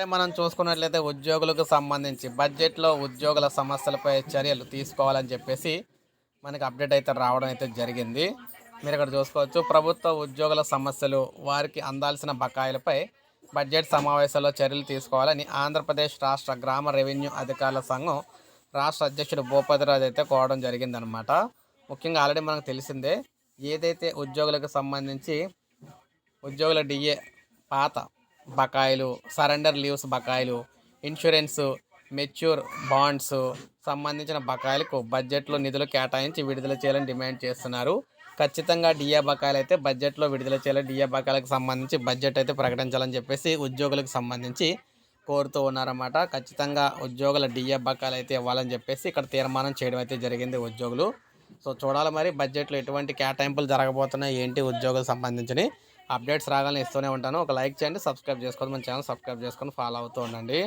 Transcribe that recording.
ఇప్పుడే మనం చూసుకున్నట్లయితే ఉద్యోగులకు సంబంధించి బడ్జెట్లో ఉద్యోగుల సమస్యలపై చర్యలు తీసుకోవాలని చెప్పేసి మనకి అప్డేట్ అయితే రావడం అయితే జరిగింది. మీరు ఇక్కడ చూసుకోవచ్చు ప్రభుత్వ ఉద్యోగుల సమస్యలు వారికి అందాల్సిన బకాయిలపై బడ్జెట్ సమావేశాల్లో చర్యలు తీసుకోవాలని ఆంధ్రప్రదేశ్ రాష్ట్ర గ్రామ రెవెన్యూ అధికారుల సంఘం రాష్ట్ర అధ్యక్షుడు భూపతిరాజు అయితే కోవడం జరిగిందనమాట ముఖ్యంగా ఆల్రెడీ మనకు తెలిసిందే ఏదైతే ఉద్యోగులకు సంబంధించి ఉద్యోగుల డిఏ పాత బకాయిలు సరెండర్ లీవ్స్ బకాయిలు ఇన్సూరెన్స్ మెచ్యూర్ బాండ్స్ సంబంధించిన బకాయిలకు బడ్జెట్లో నిధులు కేటాయించి విడుదల చేయాలని డిమాండ్ చేస్తున్నారు. ఖచ్చితంగా డిఏ బకాయిలు అయితే బడ్జెట్లో విడుదల చేయాలి. డిఏ బకాయిలకు సంబంధించి బడ్జెట్ అయితే ప్రకటించాలని చెప్పేసి ఉద్యోగులకు సంబంధించి కోరుతూ ఉన్నారన్నమాట. ఖచ్చితంగా ఉద్యోగుల డిఏ బకాయిలు అయితే ఇవ్వాలని చెప్పేసి ఇక్కడ తీర్మానం చేయడం అయితే జరిగింది ఉద్యోగులు. సో చూడాలి మరి బడ్జెట్లో ఎటువంటి కేటాయింపులు జరగబోతున్నాయి ఏంటి ఉద్యోగులకు సంబంధించినవి. అప్డేట్స్ రాగానే ఇస్తూనే ఉంటాను. ఒక లైక్ చేయండి సబ్స్క్రైబ్ చేసుకోండి మన ఛానల్ సబ్స్క్రైబ్ చేసుకొని ఫాలో అవుతూ ఉండండి.